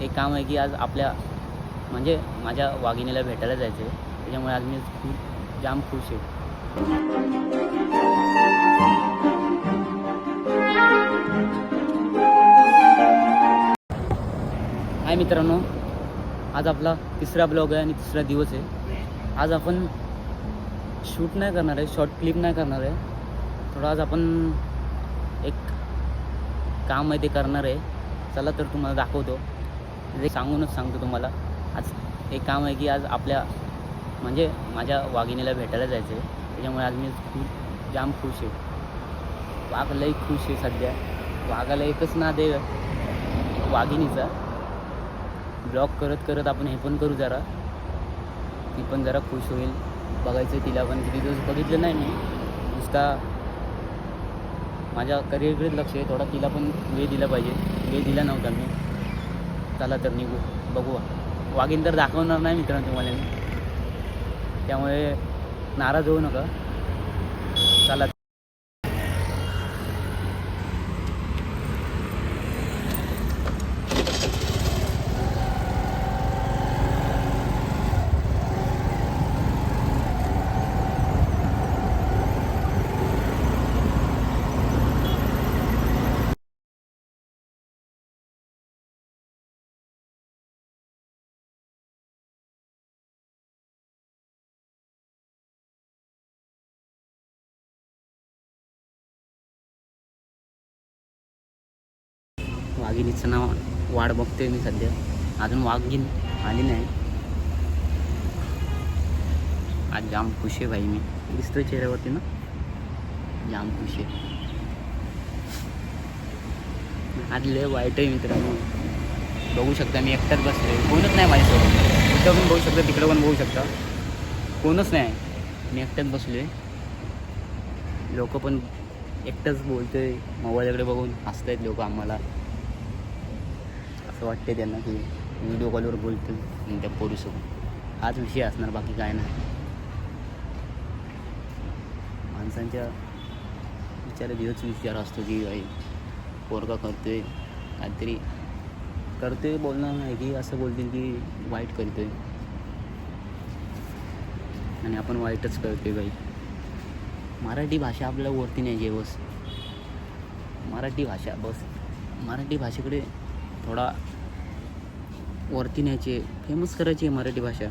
एक काम आहे की आज आपल्या म्हणजे माझ्या वाघिणीला भेटायला जायचं आहे त्याच्यामुळे आज मी खूप जाम खुश आहे. हाय मित्रांनो आज आपला तिसरा ब्लॉग आहे आणि तिसरा दिवस आहे. आज आपण शूट नाही करणार आहे शॉर्ट क्लिप नाही करणार आहे. थोडं आज आपण एक काम आहे ते करणार आहे. चला तर तुम्हाला दाखवतो. ते सांगूनच सांगतो तुम्हाला. आज एक काम आहे की आज आपल्या म्हणजे माझ्या वाघिणीला भेटायला जायचं आहे. त्याच्यामुळे आज मी खूप जाम खुश आहे. वाघ लई खुश आहे सध्या. वाघाला एकच ना दे वाघिणीचा. ब्लॉग करत करत आपण हे पण करू जरा. ती पण जरा खुश होईल. बघायचं तिला पण. किती दिवस बघितलं नाही मी. नुसता माझ्या करिअरकडेच लक्ष आहे. थोडा तिला पण वेळ दिला पाहिजे. वेळ दिला नव्हता मी. चला तर निघू. बघू. वाघीन तर दाखवणार नाही मित्रांनो तुम्हाला मी. त्यामुळे नाराज होऊ नका. चला. वाघिणीचं नाव वाढ बघतोय मी सध्या. अजून वाघीन आली नाही. आज जाम खुश आहे भाई मी. दिसतोय चेहऱ्यावरती ना? जाम खुश आहे. आज लय वाईट आहे मित्रांनो. बघू शकता मी एकटाच बसलोय. कोणच नाही माझ्यासोबत. इथं पण बघू शकता तिकडं पण बघू शकता. कोणच नाही. मी एकटाच बसलोय. लोक पण एकटंच बोलतोय. मोबाईलकडे बघून हसत आहेत लोक आम्हाला. असं वाटते त्यांना की व्हिडिओ कॉलवर बोलतो आणि त्या पोरीसोबत हाच विषय असणार बाकी काय नाही. माणसांच्या विचारात हेच विचार असतो की बाई पोरगा करतोय काहीतरी करतोय बोलणार नाही की असं बोलतील की वाईट करतोय. आणि आपण वाईटच करतोय बाई. मराठी भाषा आपल्याला वरती नाही आहे बस. मराठी भाषा बस. मराठी भाषेकडे थोडा वरती न्यायची आहे फेमस करायची आहे मराठी भाषा.